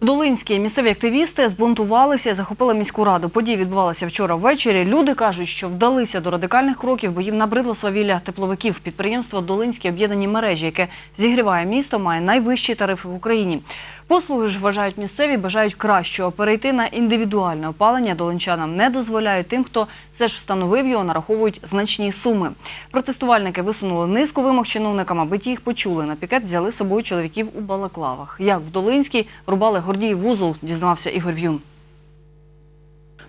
В Долинській місцеві активісти збунтувалися і захопили міську раду. Події відбувалися вчора ввечері. Люди кажуть, що вдалися до радикальних кроків, бо їм набридло свавілля тепловиків. Підприємство Долинські об'єднані мережі, яке зігріває місто, має найвищі тарифи в Україні. Послуги ж вважають місцеві, бажають кращого. Перейти на індивідуальне опалення долинчанам не дозволяють тим, хто все ж встановив його, нараховують значні суми. Протестувальники висунули низку вимог чиновникам, аби ті їх почули. На пікет взяли з собою чоловіків у балаклавах. Як в Долинській рубали Гордіїв вузол, дізнався Ігор В'юн.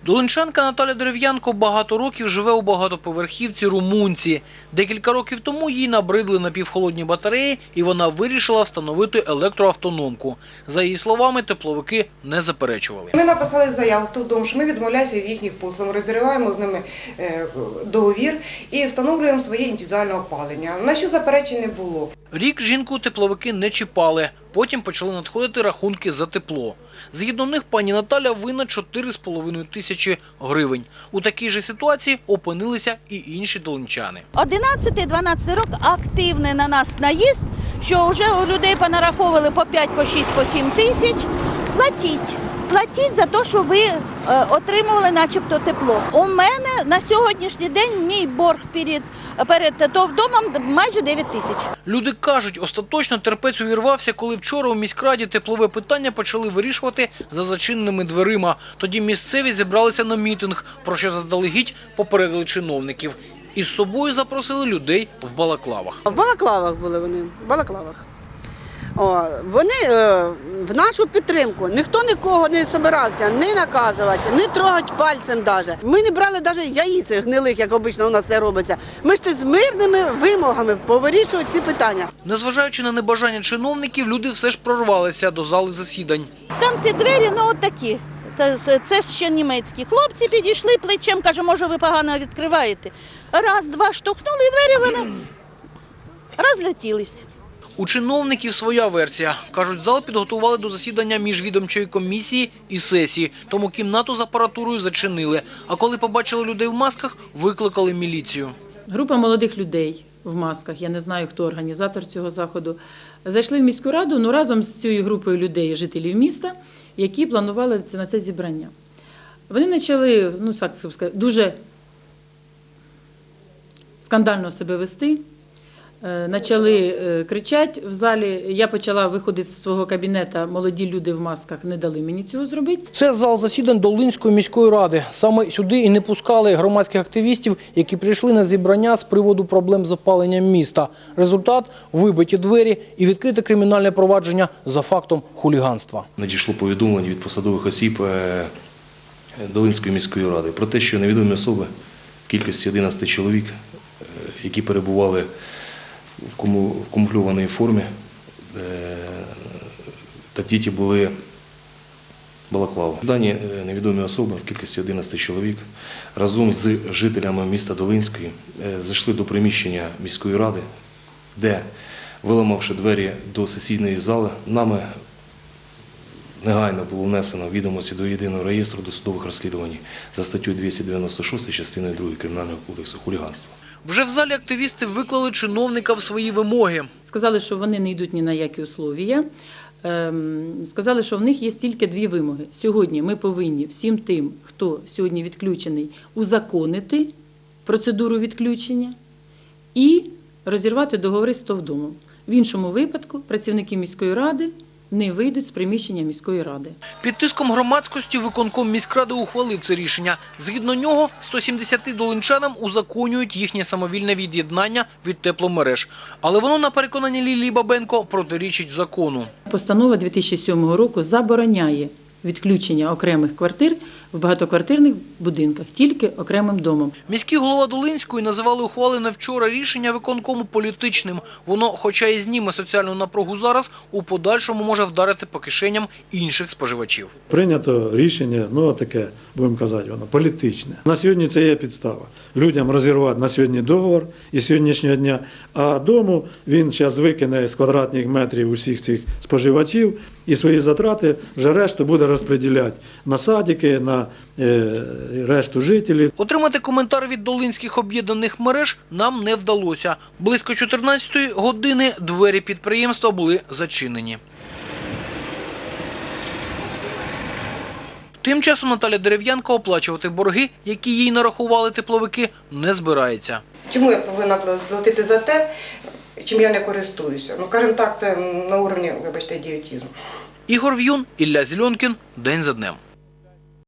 Долинчанка Наталя Дерев'янко багато років живе у багатоповерхівці Румунці. Декілька років тому їй набридли напівхолодні батареї, і вона вирішила встановити електроавтономку. За її словами, тепловики не заперечували. Ми написали заяву в тому, що ми відмовляємося від їхніх послуг, розриваємо з ними е, договір і встановлюємо своє індивідуальне опалення. На що заперечень не було. Рік жінку тепловики не чіпали. Потім почали надходити рахунки за тепло. Згідно них, пані Наталя винна 4,5 тисячі гривень. У такій же ситуації опинилися і інші долинчани. 11-12 рок активний на нас наїзд, що вже у людей понараховували по 5, по 6, по 7 тисяч. Платіть. Платіть за те, що ви е, отримували начебто тепло. У мене на сьогоднішній день мій борг перед, перед ТОВ-домом майже 9 тисяч. Люди кажуть, остаточно терпець увірвався, коли вчора у міськраді теплове питання почали вирішувати за зачиненими дверима. Тоді місцеві зібралися на мітинг, про що заздалегідь попередили чиновників. Із собою запросили людей в балаклавах. В балаклавах були вони, в балаклавах. О, вони е, в нашу підтримку. Ніхто нікого не збирався ні наказувати, ні трогати пальцем навіть. Ми не брали навіть яїць гнилих, як обично у нас це робиться. Ми йшли з мирними вимогами повирішувати ці питання. Незважаючи на небажання чиновників, люди все ж прорвалися до зали засідань. Там ті двері, ну от такі. Це ще німецькі. Хлопці підійшли плечем, каже, може ви погано відкриваєте. Раз, два штовхнули, і двері вони розлетілись. У чиновників своя версія. Кажуть, зал підготували до засідання міжвідомчої комісії і сесії, тому кімнату з апаратурою зачинили. А коли побачили людей в масках, викликали міліцію. Група молодих людей в масках, я не знаю, хто організатор цього заходу, зайшли в міську раду ну, разом з цією групою людей, жителів міста, які планували на це зібрання. Вони почали, ну так дуже скандально себе вести. Е, Почали е, кричати в залі. Я почала виходити з свого кабінету. Молоді люди в масках не дали мені цього зробити. Це зал засідань Долинської міської ради. Саме сюди і не пускали громадських активістів, які прийшли на зібрання з приводу проблем з опаленням міста. Результат вибиті двері і відкрите кримінальне провадження за фактом хуліганства. Надійшло повідомлення від посадових осіб е, Долинської міської ради про те, що невідомі особи в кількості 11 чоловік, які перебували в камуфльованій формі, е, та діти були балаклава. Дані е, невідомі особи в кількості 11 чоловік разом з жителями міста Долинської е, зайшли до приміщення міської ради, де, виламавши двері до сесійної зали, нами негайно було внесено відомості до єдиного реєстру досудових розслідувань за статтю 296 частиною 2 Кримінального кодексу хуліганства. Вже в залі активісти виклали чиновникам свої вимоги. Сказали, що вони не йдуть ні на які условія. Ем, Сказали, що в них є тільки дві вимоги. Сьогодні ми повинні всім тим, хто сьогодні відключений, узаконити процедуру відключення і розірвати договори з ТОВДомом. В іншому випадку працівники міської ради не вийдуть з приміщення міської ради. Під тиском громадськості виконком міськради ухвалив це рішення. Згідно нього, 170 долинчанам узаконюють їхнє самовільне від'єднання від тепломереж. Але воно, на переконання Лілії Бабенко, протирічить закону. Постанова 2007 року забороняє відключення окремих квартир в багатоквартирних будинках тільки окремим домом. Міський голова Долинської називали ухвалене вчора рішення виконкому політичним. Воно, хоча і зніме соціальну напругу зараз, у подальшому може вдарити по кишеням інших споживачів. Прийнято рішення, ну таке, будемо казати, воно політичне. На сьогодні це є підстава. Людям розірвати на сьогодні договор і сьогоднішнього дня, а дому він зараз викине з квадратних метрів усіх цих споживачів і свої затрати вже решту буде розподіляти на садики, на е, решту жителів. Отримати коментар від долинських об'єднаних мереж нам не вдалося. Близько 14-ї години двері підприємства були зачинені. Тим часом Наталя Дерев'янко оплачувати борги, які їй нарахували тепловики, не збирається. Чому я повинна платити за те, чим я не користуюся? Ну, скажімо так, це на уровні, вибачте, ідіотізму. Ігор В'юн, Ілля Зільонкін. День за днем.